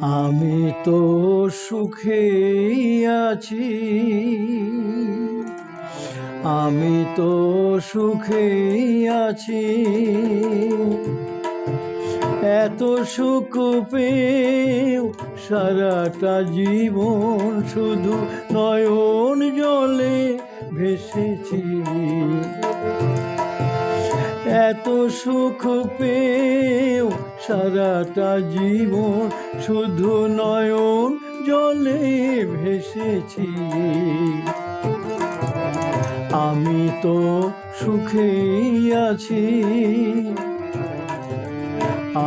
আমি তো সুখে আছি। আমি তো সুখে আছি। এত সুখ পেয়েও সারাটা জীবন শুধু নয়ন জলে ভেসেছি। এত সুখ পেয়েও সারাটা জীবন শুধু নয়ন জলে ভেসেছি আমি তো সুখেই আছি।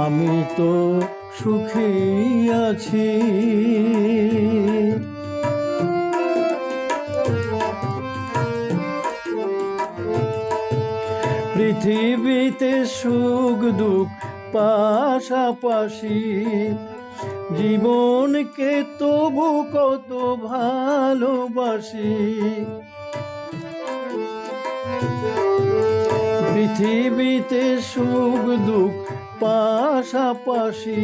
আমি তো সুখেই আছি। পৃথিবীতে সুখ দুঃখ পাশাপাশি জীবনকে তবু কত ভালোবাসি। পৃথিবীতে সুখ দুঃখ পাশাপাশি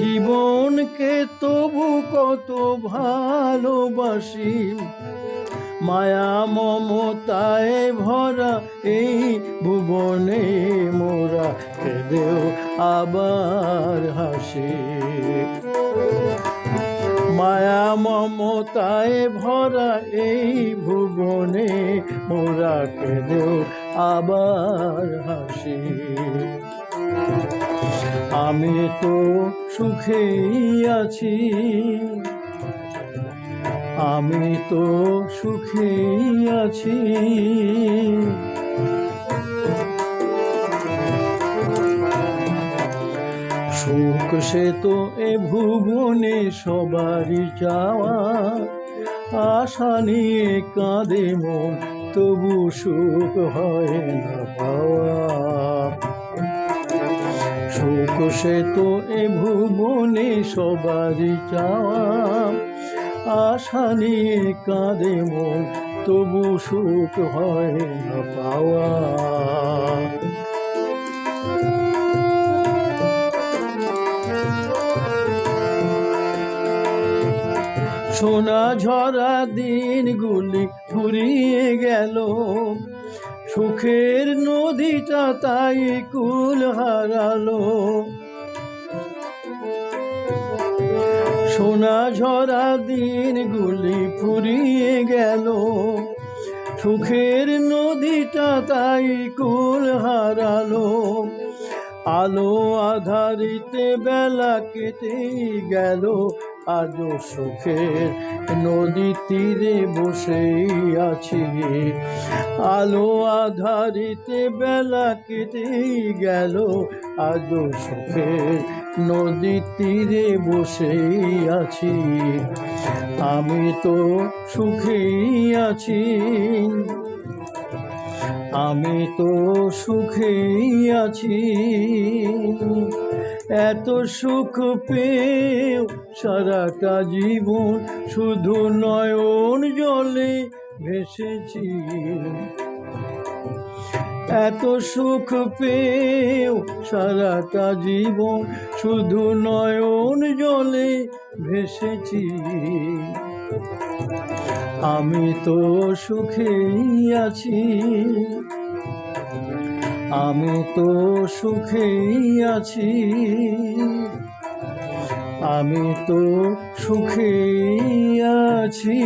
জীবনকে তবু কত ভালোবাসি। মায়া মমতায় ভরা এই ভুবনে কেঁদেও আবার হাসি। মায়া মমতায় ভরা এই ভুবনে মোরা কেঁদেও আবার হাসি। আমি তো সুখেই আছি, আমি তো সুখেই আছি। সুখ সে তো এ ভুবনে সবারই চাওয়া। আশা নিয়ে কাঁদে মন, তবু সুখ হয় না পাওয়া। সুখ সে তো এ ভুবনে সবারই চাওয়া। আশা নিয়ে কাঁদে মন, তবু সুখ হয় না পাওয়া। সোনা ঝরা দিনগুলি ফুরিয়ে গেল। সুখের নদীটা তাই কুল হারালো। সোনা ঝরা দিনগুলি ফুরিয়ে গেল। সুখের নদীটা তাই কুল হারালো। আলো আধারিতে বেলা কেটে গেল। আজ সুখের নদী তীরে বসেই আছি। আলো আধারিতে বেলা কেটে গেল আজ সুখের নদী তীরে বসেই আছি। আমি তো সুখেই আছি। আমি তো সুখেই আছি। এত সুখ পেয়েও সারাটা জীবন শুধু নয়ন জলে ভেসেছি। এত সুখ পেয়েও সারাটা জীবন শুধু নয়ন জলে ভেসেছি। আমি তো সুখেই আছি। আমি তো সুখেই আছি। আমি তো সুখেই আছি।